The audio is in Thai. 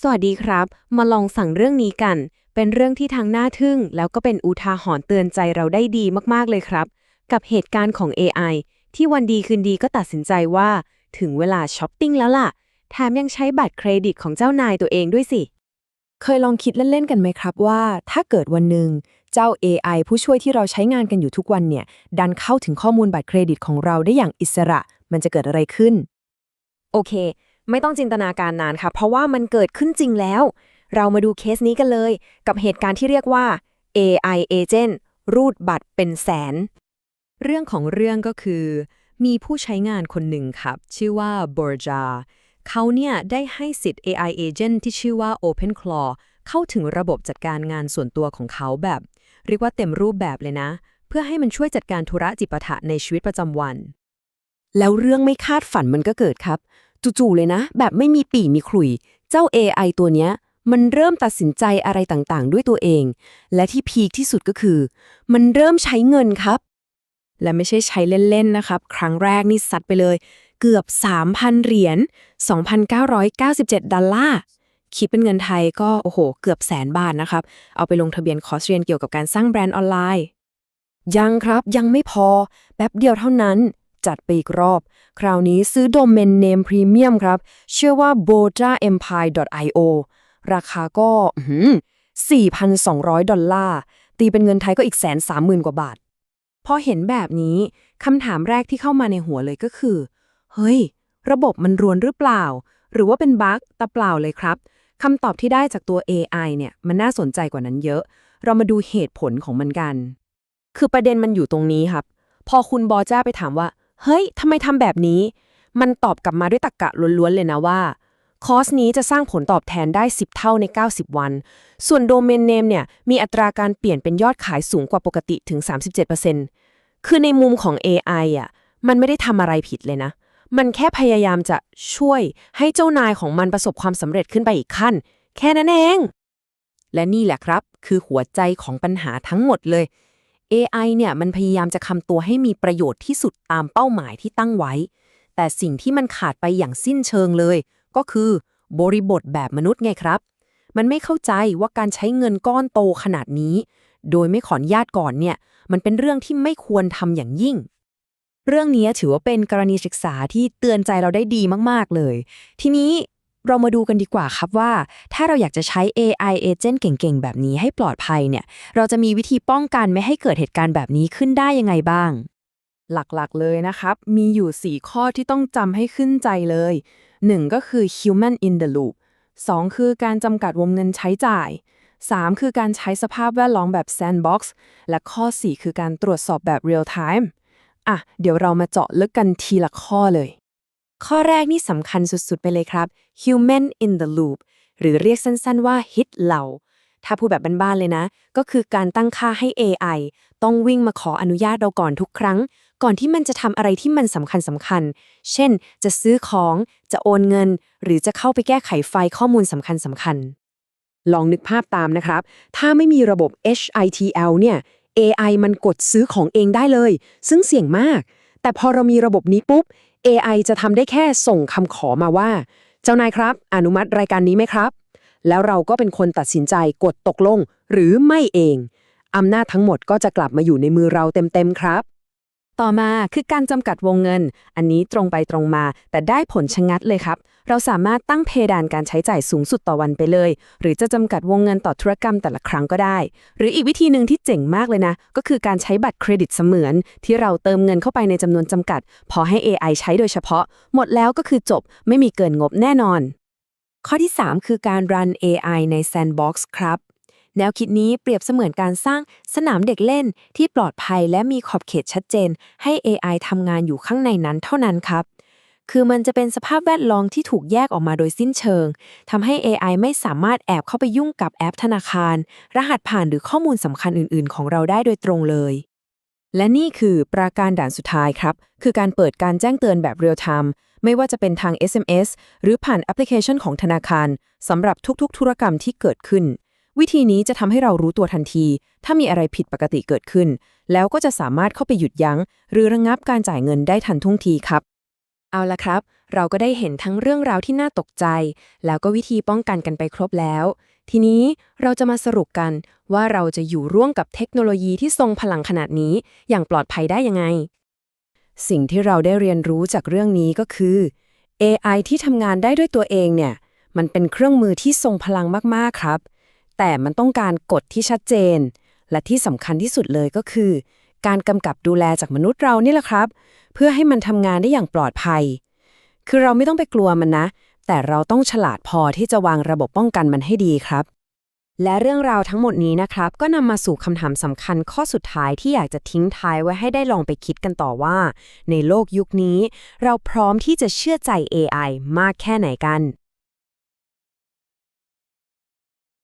สวัสดีครับ มาลองสั่งเรื่องนี้กัน เป็นเรื่องที่ทางน่าทึ่ง แล้วก็เป็นอุทาหรณ์เตือนใจเราได้ดีมากๆเลยครับ กับเหตุการณ์ของ AI ที่วันดีคืนดีก็ตัดสินใจว่า ถึงเวลาช้อปปิ้งแล้วล่ะ แถมยังใช้บัตรเครดิตของเจ้านายตัวเองด้วยสิ เคยลองคิดเล่น ๆ กันไหมครับว่า ถ้าเกิดวันหนึ่งเจ้า AI ผู้ช่วยที่เราใช้งานกันอยู่ทุกวันเนี่ย ดันเข้าถึงข้อมูลบัตรเครดิตของเราได้อย่างอิสระ มันจะเกิดอะไรขึ้น โอเค ไม่ต้องจินตนาการนานค่ะ เพราะว่ามันเกิดขึ้นจริงแล้ว เรามาดูเคสนี้กันเลย กับเหตุการณ์ที่เรียกว่า AI agent รูดบัตรเป็นแสน เรื่องของเรื่องก็คือ มีผู้ใช้งานคนหนึ่งครับ ชื่อว่า Borja เขาเนี่ยได้ให้สิทธิ์ AI agent ที่ชื่อว่า OpenClaw เข้าถึงระบบจัดการงานส่วนตัวของเขาแบบ เรียกว่าเต็มรูปแบบเลยนะ เพื่อให้มันช่วยจัดการธุระจิปาถะในชีวิตประจำวัน แล้วเรื่องไม่คาดฝันมันก็เกิดครับ จู่ๆเลยนะ แบบไม่มีปีมีขลุ่ย เจ้า AI ตัวเนี้ย มันเริ่มตัดสินใจอะไรต่างๆ ด้วยตัวเอง และที่พีคที่สุดก็คือ มันเริ่มใช้เงินครับ และไม่ใช่ใช้เล่น ๆ นะครับ ครั้งแรกนี่ซัดไปเลย เกือบ 3,000 เหรียญ 2,997 ดอลลาร์คิดเป็นเงินไทยก็โอ้โห เกือบแสนบาทนะครับ เอาไปลงทะเบียนคอร์สเรียนเกี่ยวกับการสร้างแบรนด์ออนไลน์ ยังครับยังไม่พอแป๊บเดียวเท่านั้น จัดไปอีกรอบ คราวนี้ซื้อโดเมนเนมพรีเมียมครับ เชื่อว่า bojaempire.io ราคาก็ 4,200 ดอลลาร์ ตีเป็นเงินไทยก็อีกแสนสามหมื่นกว่าบาท พอเห็นแบบนี้คำถามแรกที่เข้ามาในหัวเลยก็คือ เฮ้ย ระบบมันรวนหรือเปล่า หรือว่าเป็นบั๊กแต่เปล่าเลยครับคำตอบที่ได้จากตัว AI เนี่ย มันน่าสนใจกว่านั้นเยอะ เรามาดูเหตุผลของมันกัน คือประเด็นมันอยู่ตรงนี้ครับ พอคุณบอจ้าไปถามว่า เฮ้ยทำไมทำแบบนี้ มันตอบกลับมาด้วยตรรกะล้วนๆเลยนะว่า คอร์สนี้จะสร้างผลตอบแทนได้ 10 เท่าใน 90 วัน ส่วนโดเมนเนมเนี่ยมีอัตราการเปลี่ยนเป็นยอดขายสูงกว่าปกติถึง 37%คือในมุมของ AI อะมันไม่ได้ทำอะไรผิดเลยนะ มันแค่พยายามจะช่วยให้เจ้านายของมันประสบความสำเร็จขึ้นไปอีกขั้น แค่นั้นเอง และนี่แหละครับ คือหัวใจของปัญหาทั้งหมดเลย AI เนี่ยมันพยายามจะคำตัวให้มีประโยชน์ที่สุดตามเป้าหมายที่ตั้งไว้ แต่สิ่งที่มันขาดไปอย่างสิ้นเชิงเลย ก็คือบริบทแบบมนุษย์ไงครับ มันไม่เข้าใจว่าการใช้เงินก้อนโตขนาดนี้ โดยไม่ขออนุญาตก่อนเนี่ย มันเป็นเรื่องที่ไม่ควรทำอย่างยิ่ง เรื่องนี้ถือว่าเป็นกรณีศึกษาที่เตือนใจเราได้ดีมาก ๆ เลย ทีนี้ เรามาดูกันดีกว่าครับว่า ถ้าเราอยากจะใช้ AI agent เก่งๆ แบบนี้ให้ปลอดภัยเนี่ย เราจะมีวิธีป้องกันไม่ให้เกิดเหตุการณ์แบบนี้ขึ้นได้ยังไงบ้าง หลักๆ เลยนะครับ มีอยู่ 4 ข้อที่ต้องจำให้ขึ้นใจเลย 1 ก็คือ human in the loop 2 คือการจำกัดวงเงินใช้จ่าย 3 คือการใช้สภาพแวดล้อมแบบ sandbox และข้อ 4 คือการตรวจสอบแบบ real time อะ เดี๋ยวเรามาเจาะลึกกันทีละข้อเลย ข้อแรกนี่สำคัญสุด ๆ ไปเลยครับ human in the loop หรือเรียกสั้น ๆ ว่า hit เหล่า ถ้าพูดแบบบ้านๆเลยนะ ก็คือการตั้งค่าให้ AI ต้องวิ่งมาขออนุญาตเราก่อนทุกครั้ง ก่อนที่มันจะทำอะไรที่มันสำคัญสำคัญ เช่น จะซื้อของ จะโอนเงิน หรือจะเข้าไปแก้ไขไฟล์ข้อมูลสำคัญสำคัญ ลองนึกภาพตามนะครับ ถ้าไม่มีระบบ HITL เนี่ย AI มันกดซื้อของเองได้เลย ซึ่งเสี่ยงมาก แต่พอเรามีระบบนี้ปุ๊บ AI จะทำได้แค่ส่งคำขอมาว่า เจ้านายครับ อนุมัติรายการนี้ไหมครับ แล้วเราก็เป็นคนตัดสินใจกดตกลง หรือไม่เองอำนาจทั้งหมดก็จะกลับมาอยู่ในมือเราเต็มๆครับ ต่อมาคือการจำกัดวงเงิน อันนี้ตรงไปตรงมา แต่ได้ผลชะงัดเลยครับ เราสามารถตั้งเพดานการใช้จ่ายสูงสุดต่อวันไปเลย หรือจะจำกัดวงเงินต่อธุรกรรมแต่ละครั้งก็ได้ หรืออีกวิธีหนึ่งที่เจ๋งมากเลยนะ ก็คือการใช้บัตรเครดิตเสมือน ที่เราเติมเงินเข้าไปในจำนวนจำกัด พอให้ AI ใช้โดยเฉพาะ หมดแล้วก็คือจบ ไม่มีเกินงบแน่นอน ข้อที่ 3 คือการ run AI ใน Sandbox ครับ แนวคิดนี้เปรียบเสมือนการสร้างสนามเด็กเล่นที่ปลอดภัยและมีขอบเขตชัดเจน ให้ AI ทำงานอยู่ข้างในนั้นเท่านั้นครับคือมันจะเป็นสภาพแวดล้อมที่ถูกแยกออกมาโดยสิ้นเชิงทำให้ AI ไม่สามารถแอบเข้าไปยุ่งกับแอปธนาคาร รหัสผ่านหรือข้อมูลสำคัญอื่น ๆ ของเราได้โดยตรงเลย และนี่คือปราการด่านสุดท้ายครับ คือการเปิดการแจ้งเตือนแบบเรียลไทม์ไม่ว่าจะเป็นทาง SMS หรือผ่านแอปพลิเคชันของธนาคารสำหรับทุกๆ ธุรกรรมที่เกิดขึ้น วิธีนี้จะทำให้เรารู้ตัวทันที ถ้ามีอะไรผิดปกติเกิดขึ้น แล้วก็จะสามารถเข้าไปหยุดยั้ง หรือระงับการจ่ายเงินได้ทันท่วงทีครับ เอาละครับ เราก็ได้เห็นทั้งเรื่องราวที่น่าตกใจ แล้วก็วิธีป้องกันกันไปครบแล้ว ทีนี้เราจะมาสรุปกันว่าเราจะอยู่ร่วมกับเทคโนโลยีที่ทรงพลังขนาดนี้ อย่างปลอดภัยได้ยังไง สิ่งที่เราได้เรียนรู้จากเรื่องนี้ก็คือ AI ที่ทำงานได้ด้วยตัวเองเนี่ย มันเป็นเครื่องมือที่ทรงพลังมากๆครับ แต่มันต้องการกฎที่ชัดเจน และที่สำคัญที่สุดเลยก็คือ การกำกับดูแลจากมนุษย์เรานี่แหละครับ เพื่อให้มันทำงานได้อย่างปลอดภัย คือเราไม่ต้องไปกลัวมันนะ แต่เราต้องฉลาดพอที่จะวางระบบป้องกันมันให้ดีครับ และเรื่องราวทั้งหมดนี้นะครับ ก็นำมาสู่คำถามสำคัญข้อสุดท้ายที่อยากจะทิ้งท้ายไว้ให้ได้ลองไปคิดกันต่อว่า ในโลกยุคนี้ เราพร้อมที่จะเชื่อใจ AI มากแค่ไหนกัน